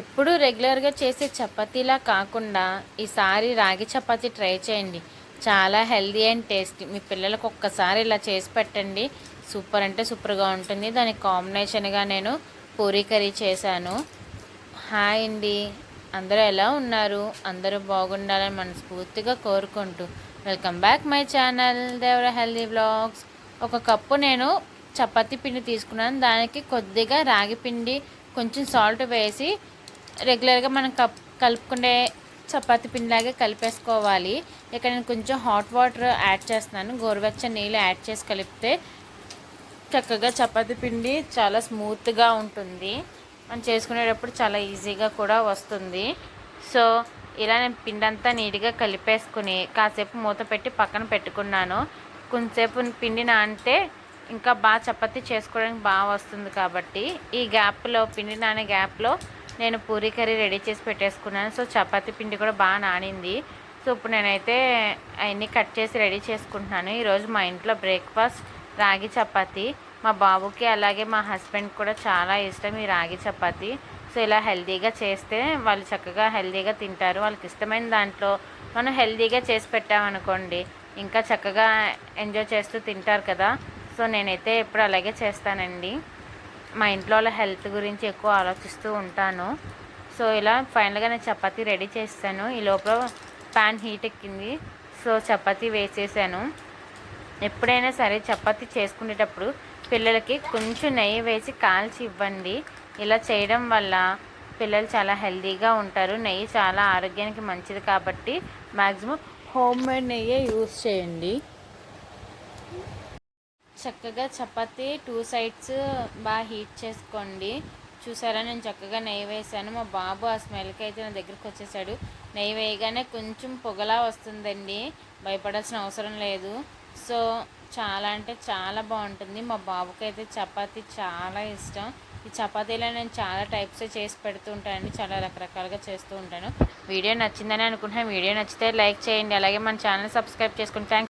ఎప్పుడు రెగ్యులర్గా చేసే చపాతీలా కాకుండా ఈసారి రాగి చపాతీ ట్రై చేయండి. చాలా హెల్దీ అండ్ టేస్టీ. మీ పిల్లలకు ఒక్కసారి ఇలా చేసి పెట్టండి. సూపర్ అంటే సూపర్గా ఉంటుంది. దానికి కాంబినేషన్గా నేను పూరీ కర్రీ చేశాను. హాయ్ అండి. అందరూ ఎలా ఉన్నారు? అందరూ బాగుండాలని మనస్ఫూర్తిగా కోరుకుంటూ welcome back my channel Devara healthy blogs. ఒక కప్పు నేను చపాతీ పిండి తీసుకున్నాను. దానికి కొద్దిగా రాగి పిండి కొంచెం సాల్ట్ వేసి రెగ్యులర్గా మనం కప్ కలుపుకునే చపాతి పిండిలాగే కలిపేసుకోవాలి. ఇక్కడ నేను కొంచెం హాట్ వాటర్ యాడ్ చేస్తున్నాను. గోరువెచ్చని నీళ్ళు యాడ్ చేసి కలిపితే చక్కగా చపాతి పిండి చాలా స్మూత్గా ఉంటుంది. మనం చేసుకునేటప్పుడు చాలా ఈజీగా కూడా వస్తుంది. సో ఇలా నేను పిండి అంతా నీట్గా కలిపేసుకుని కాసేపు మూత పెట్టి పక్కన పెట్టుకున్నాను. కొంతసేపు పిండి నానితే ఇంకా బాగా చపాతీ చేసుకోవడానికి బాగా వస్తుంది కాబట్టి ఈ గ్యాప్లో పిండి నానే గ్యాప్లో నేను పూరీ కర్రీ రెడీ చేసి పెట్టేసుకున్నాను. సో చపాతీ పిండి కూడా బాగా నానింది. సో ఇప్పుడు నేనైతే అవన్నీ కట్ చేసి రెడీ చేసుకుంటున్నాను. ఈరోజు మా ఇంట్లో బ్రేక్ఫాస్ట్ రాగి చపాతి. మా బాబుకి అలాగే మా హస్బెండ్ కూడా చాలా ఇష్టం ఈ రాగి చపాతి. సో ఇలా హెల్తీగా చేస్తే వాళ్ళు చక్కగా హెల్తీగా తింటారు. వాళ్ళకి ఇష్టమైన దాంట్లో మనం హెల్తీగా చేసి పెట్టామనుకోండి ఇంకా చక్కగా ఎంజాయ్ చేస్తూ తింటారు కదా. సో నేనైతే ఎప్పుడు అలాగే చేస్తానండి. మా ఇంట్లో వాళ్ళ హెల్త్ గురించి ఎక్కువ ఆలోచిస్తూ ఉంటాను. సో ఇలా ఫైనల్గా నేను చపాతీ రెడీ చేస్తాను. ఈ లోపల ప్యాన్ హీట్ ఎక్కింది. సో చపాతీ వేసేసాను. ఎప్పుడైనా సరే చపాతీ చేసుకునేటప్పుడు పిల్లలకి కొంచెం నెయ్యి వేసి కాల్చి ఇవ్వండి. ఇలా చేయడం వల్ల పిల్లలు చాలా హెల్తీగా ఉంటారు. నెయ్యి చాలా ఆరోగ్యానికి మంచిది కాబట్టి మ్యాక్సిమం హోమ్ మేడ్ నెయ్యే యూస్ చేయండి. చక్కగా చపాతీ టూ సైడ్స్ బాగా హీట్ చేసుకోండి. చూసారా? నేను చక్కగా నెయ్యి వేసాను. మా బాబు ఆ స్మెల్కి అయితే నా దగ్గరికి వచ్చేసాడు. నెయ్యి వేయగానే కొంచెం పొగలా వస్తుందండి. భయపడాల్సిన అవసరం లేదు. సో చాలా అంటే చాలా బాగుంటుంది. మా బాబుకి అయితే చపాతీ చాలా ఇష్టం. ఈ చపాతీలో నేను చాలా టైప్స్ చేసి పెడుతూ ఉంటానండి. చాలా రకరకాలుగా చేస్తూ ఉంటాను. వీడియో నచ్చిందని అనుకుంటున్నాను. వీడియో నచ్చితే లైక్ చేయండి. అలాగే మన ఛానల్ సబ్స్క్రైబ్ చేసుకుని థ్యాంక్